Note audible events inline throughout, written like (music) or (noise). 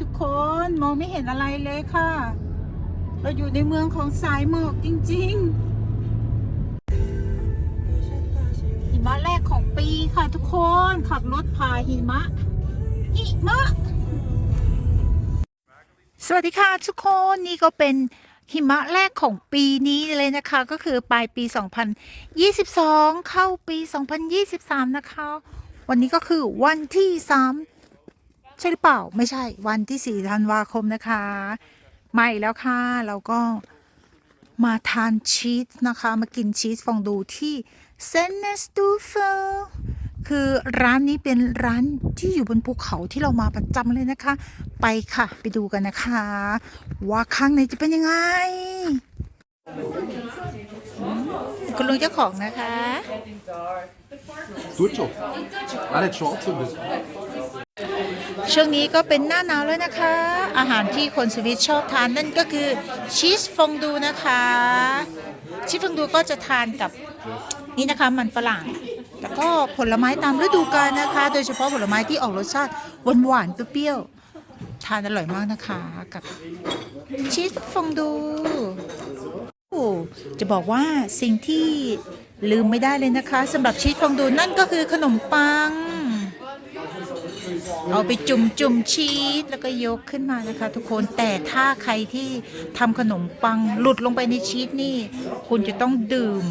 ทุกคนมองไม่เห็นอะไรเลยค่ะ เราอยู่ในเมืองของสายหมอกจริงๆ หิมะแรกของปีค่ะทุกคนขับรถพาหิมะหิมะ สวัสดีค่ะทุกคนนี่ก็เป็นหิมะแรกของปีนี้เลยนะคะ ก็คือปลายปี 2022 เข้าปี 2023 นะคะ วันนี้ก็คือวันที่ 3 ใช่หรือเปล่าไม่ใช่วันที่ 4 ธันวาคมนะคะใหม่แล้วค่ะ เราก็มาทานชีสนะคะ มากินชีสฟองดูที่เซนเนสตูเฟลคือร้านนี้เป็นร้านที่อยู่บนภูเขาที่เรามาประจำเลยนะคะ ไปค่ะ ไปดูกันนะคะ ว่าข้างในจะเป็นยังไง คุณลุงเจ้าของนะคะ Gut schon. Ah, nicht schwarz und das. ช่วงนี้ก็เป็นหน้าหนาวแล้วนะคะ อาหารที่คนสวิตชอบทานนั่นก็คือชีสฟองดูนะคะ ชีสฟองดูก็จะทานกับนี่นะคะมันฝรั่ง แล้วก็ผลไม้ตามฤดูกาลนะคะ โดยเฉพาะผลไม้ที่ออกรสชาติหวานหวานๆเปรี้ยวๆทานอร่อยมากนะคะกับชีสฟองดูโอ้จะบอกว่าสิ่งที่ลืมไม่ได้เลยนะคะสำหรับชีสฟองดูนั่นก็คือขนมปัง เอาไปจุ่มจุ่มชีสแล้วก็ยกขึ้นมานะคะ ทุกคนแต่ถ้าใครที่ทำขนมปังหลุดลงไปในชีสนี่ คุณจะต้องดื่ม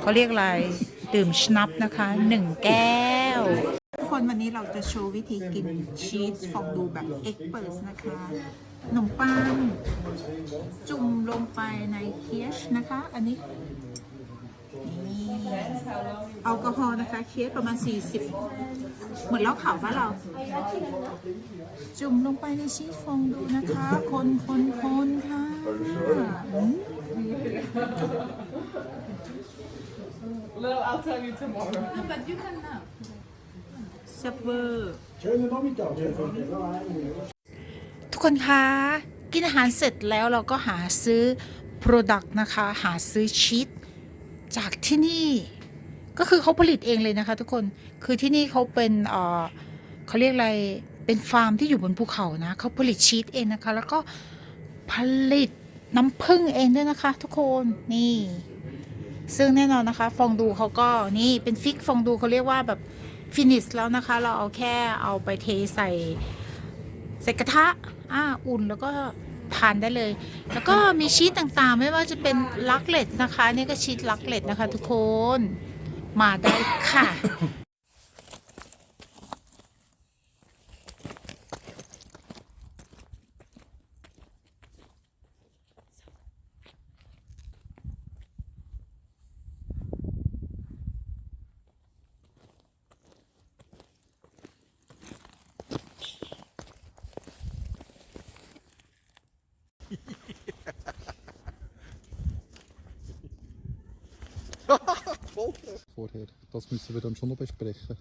เขาเรียกอะไร ดื่มชนับนะคะหนึ่งแก้ว ทุกคนวันนี้เราจะโชว์วิธีกินชีสฟองดูแบบเอ็กเปิร์นะคะขนมปังจุ่มลงไปในเคียชนะคะ อันนี้ แอลกอฮอล์นะคะ เคียชประมาณ 40 เหมือนเล้าขาวบ้านเรา จุ่มลงไปในชีสฟองดูนะคะ คนคนคนค่ะอืม Well, I'll tell you tomorrow. แซ่บเวอร์ ทุกคนคะ กินอาหารเสร็จแล้วเราก็หาซื้อ Product นะคะ หาซื้อชีส จากที่นี่ก็คือเขาผลิตเองเลยนะคะทุกคนคือที่นี่เขาเป็นเขาเรียกอะไรเป็นฟาร์มที่อยู่บนภูเขานะเขาผลิตชีสเองนะคะ แล้วก็ผลิตน้ำผึ้งเองด้วยนะคะ ทุกคนนี่ ซึ่งแน่นอนนะคะ ฟองดูเขาก็นี่เป็นฟิกฟองดูเขาเรียกว่าแบบฟินิชแล้วนะคะ เราเอาแค่เอาไปเทใส่ใส่กระทะอ่าอุ่นแล้วก็ ทานได้เลย แล้วก็มีชีสต่างๆ ไม่ว่าจะเป็นลักเล็ตนะคะ นี่ก็ชีสลักเล็ตนะคะ ทุกคน มาได้ค่ะ (laughs) Vorher. Das müssen wir dann schon noch besprechen.